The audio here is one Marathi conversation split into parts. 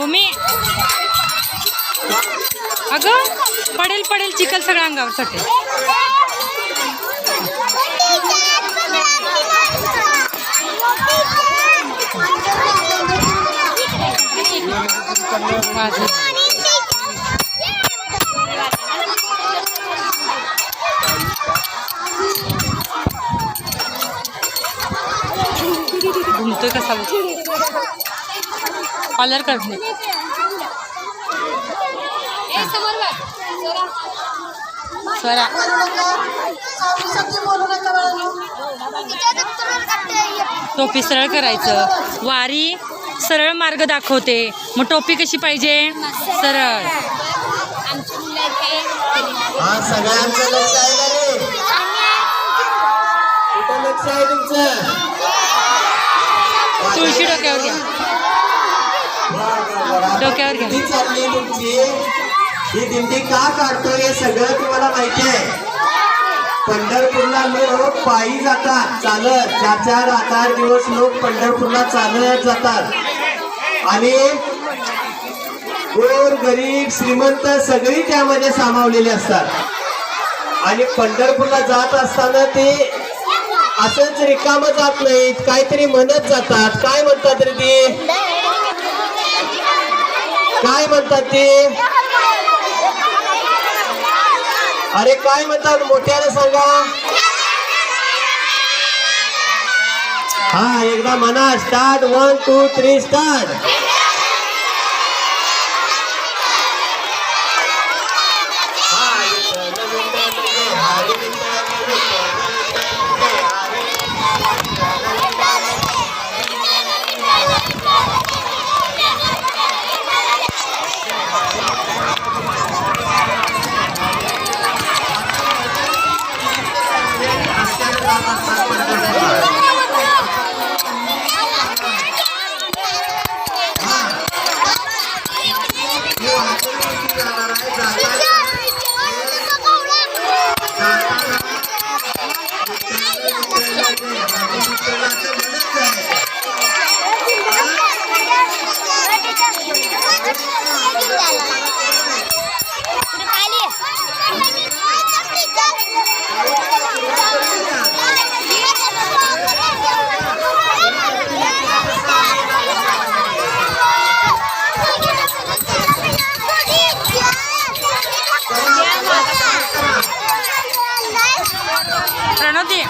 हे अगं पडेल पडेल चिखल सगळं अंगावर घुमतोय कसा पार्लर करते स्वरा टोपी सरळ करायचं. वारी सरळ मार्ग दाखवते. मग टोपी कशी पाहिजे? सरळ. हा तुळशी डोक्यावर घ्या. डोक्यावर घ्या. ही दिंडी का काढतो हे सगळं तुम्हाला माहिती आहे. पंढरपूरला लोक पायी जातात चालत. चार चार आठ आठ दिवस लोक पंढरपूरला चालत जातात. आणि गोर गरीब श्रीमंत सगळी त्यामध्ये सामावलेली असतात. आणि पंढरपूरला जात असताना ते असंच रिकाम जात नाहीत काहीतरी म्हणत जातात. काय म्हणतात रे ते? काय म्हणतात ते? अरे काय म्हणतात मोठ्याने सांगा? हा एकदा म्हणा start one two three start Pranavati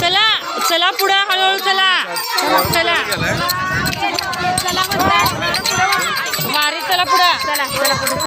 चला चला पुढं हळूहळू चला. चला. वारी चला पुढं.